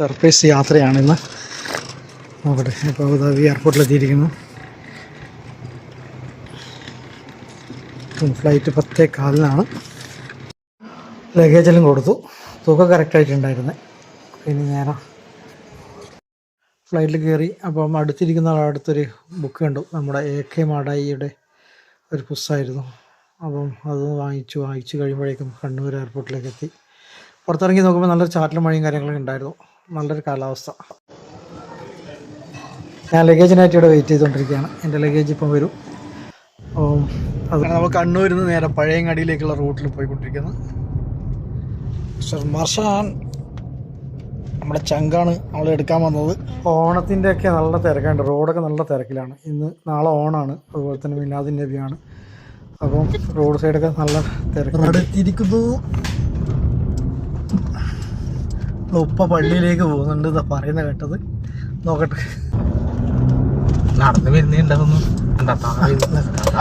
Surprise യാത്രയാണിന്ന്. നോക്കട്ടെ ഇപ്പോൾ Abu Dhabi എയർപോർട്ടിലെത്തിയിരിക്കുന്നു. Flight പത്തേ കാലിനാണ്. ലഗേജെല്ലാം കൊടുത്തു. തുക കറക്റ്റായിട്ടുണ്ടായിരുന്നേ പിന്നെ നേരം ഫ്ലൈറ്റിൽ കയറി അപ്പം അടുത്തിരിക്കുന്ന അടുത്തൊരു ബുക്ക് കണ്ടു. നമ്മുടെ എ കെ മാടായിയുടെ ഒരു പുസ്തകമായിരുന്നു അപ്പം അത് വാങ്ങിച്ചു. വാങ്ങിച്ചു കഴിയുമ്പോഴേക്കും കണ്ണൂർ എയർപോർട്ടിലേക്ക് എത്തി. പുറത്തിറങ്ങി നോക്കുമ്പോൾ നല്ലൊരു ചാറ്റൽ മഴയും കാര്യങ്ങളൊക്കെ ഉണ്ടായിരുന്നു. നല്ലൊരു കാലാവസ്ഥ. ഞാൻ ലഗേജിനായിട്ട് ഇവിടെ വെയിറ്റ് ചെയ്തുകൊണ്ടിരിക്കുകയാണ് എന്റെ ലഗേജ് ഇപ്പം വരും. അത് നമ്മൾ കണ്ണൂരിൽ നിന്ന് നേരെ പഴയങ്ങാടിയിലേക്കുള്ള റൂട്ടിൽ പോയിക്കൊണ്ടിരിക്കുന്നത് മിസ്റ്റർ മർഷാൻ നമ്മുടെ ചങ്കാണ് നമ്മൾ എടുക്കാൻ വന്നത്. ഓണത്തിന്റെ ഒക്കെ നല്ല തിരക്കുണ്ട് റോഡൊക്കെ നല്ല തിരക്കിലാണ്. ഇന്ന് നാളെ ഓണാണ്. അതുപോലെ തന്നെ മിലാദിൻ നബിയാണ്. അപ്പം റോഡ് സൈഡൊക്കെ നല്ല തിരക്ക്. ഉപ്പ പള്ളിയിലേക്ക് പോകുന്നുണ്ട് പറയുന്ന കേട്ടത്. നോക്കട്ടെ. നടന്നു വരുന്നുണ്ടാവുന്നു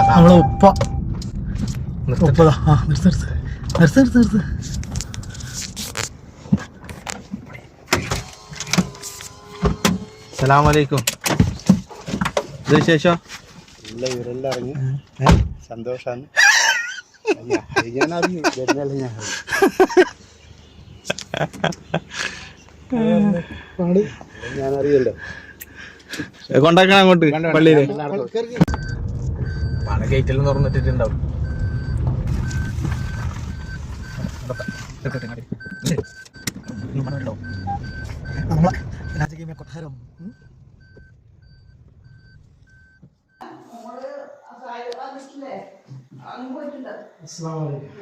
നമ്മളെ ഉപ്പ. ഉപ്പതാ ആ നിർത്ത് നിർത്ത്. നിർത്ത് നിർത്ത് നിർത്ത്. സലാമലൈക്കും. ഇത് വിശേഷം? ഇല്ല ഇവരെല്ലാം ഇറങ്ങി. സന്തോഷാണ്. ഞാൻ ഞാൻ. പാട് ഞാൻ അറിയല്ലോ കൊണ്ടാക്കണം അങ്ങോട്ട് പള്ളിയിൽ ഗേറ്റെല്ലാം തുറന്നിട്ടിട്ടുണ്ടാവും. അസ്സലാമു അലൈക്കും.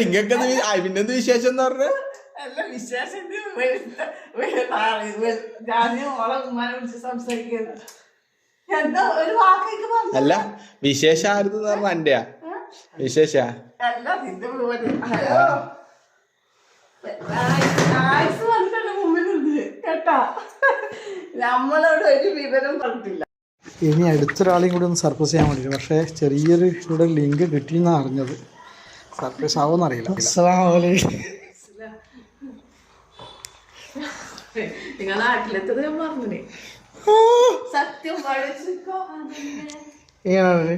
നിങ്ങൾക്ക് പിന്നെന്ത് വിശേഷം എന്ന് പറഞ്ഞ? അല്ല വിശേഷം സംസാരിക്കുന്നത് എന്താ ഒരു വാക്കേക്ക് പറഞ്ഞു അല്ല വിശേഷ ആയിരുന്നു പറഞ്ഞ എന്റെയാ വിശേഷ? കേട്ടാ. നമ്മളോട് ഒരു വിവരം പറഞ്ഞിട്ടില്ല. ഇനി അടുത്തൊരാളെയും കൂടി ഒന്ന് സർപ്രൈസ് ചെയ്യാൻ വേണ്ടിയിട്ട്. പക്ഷേ ചെറിയൊരു ഇവിടെ ലിങ്ക് കിട്ടിയെന്നാണ് അറിഞ്ഞത്. സർപ്രൈസ് ആവുമെന്ന് അറിയില്ല അസ്സലാമു അലൈക്കും നിങ്ങൾ നാട്ടിലെത്തത് ഞാൻ പറഞ്ഞേ സത്യം പഠിച്ചിക്കോ? എങ്ങനെയാണ്?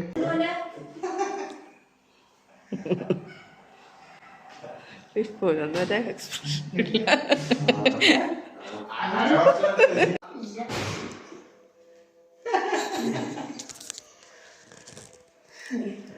ഇപ്പോഴൊന്നും ഒരു എക്സ്പ്രഷൻ ഇല്ല. 嗯